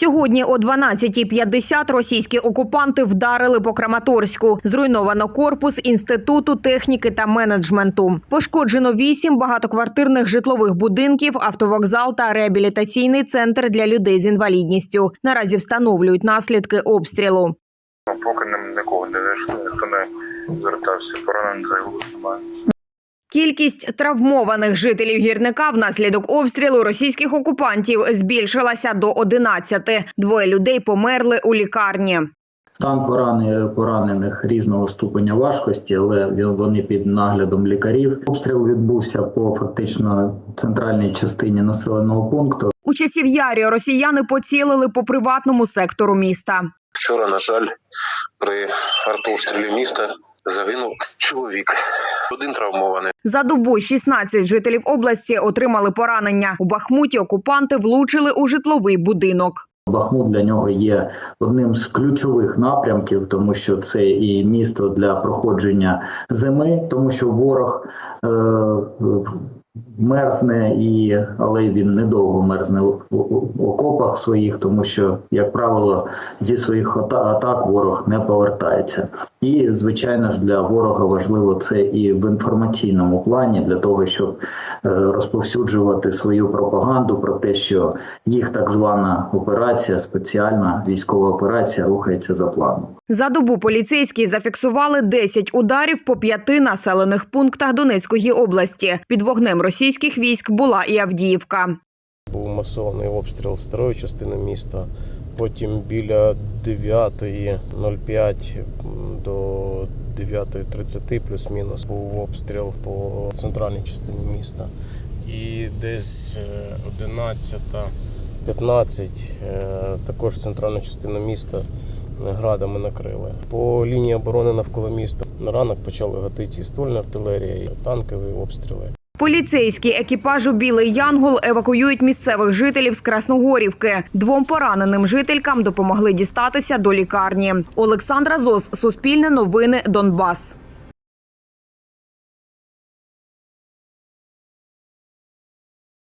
Сьогодні о 12.50 російські окупанти вдарили по Краматорську. Зруйновано корпус інституту техніки та менеджменту. Пошкоджено вісім багатоквартирних житлових будинків, автовокзал та реабілітаційний центр для людей з інвалідністю. Наразі встановлюють наслідки обстрілу. Поки нам нікого не знайшли, ніхто не звертався. Поранених. Кількість травмованих жителів гірника внаслідок обстрілу російських окупантів збільшилася до 11. Двоє людей померли у лікарні. Стан порани- поранених різного ступеня важкості, але вони під наглядом лікарів. Обстріл відбувся по фактично центральній частині населеного пункту. У часів ярі росіяни поцілили по приватному сектору міста. Вчора, на жаль, при артобстрілі міста загинув чоловік. Один травмований. За добу 16 жителів області отримали поранення. У Бахмуті окупанти влучили у житловий будинок. Бахмут для нього є одним з ключових напрямків, тому що це і місто для проходження зими, тому що ворог е, мерзне і але він недовго мерзне у окопах своїх, тому що, як правило, зі своїх атак ворог не повертається. І звичайно ж для ворога важливо це і в інформаційному плані для того, щоб е, розповсюджувати свою пропаганду про те, що їх так звана операція, спеціальна військова операція рухається за планом. За добу поліцейські зафіксували 10 ударів по п'яти населених пунктах Донецької області. Під вогнем російських військ була і Авдіївка. Був масований обстріл старої частини міста. Потім біля 9.05 до 9.30 плюс-мінус був обстріл по центральній частині міста. І десь е, 11.15 е, також центральну частину міста градами накрили. По лінії оборони навколо міста на ранок почали гатити і ствольна артилерія, і танкові обстріли. Поліцейські екіпажу Білий Янгол евакуюють місцевих жителів з Красногорівки. Двом пораненим жителькам допомогли дістатися до лікарні. Олександра Зос, Суспільне новини, Донбас.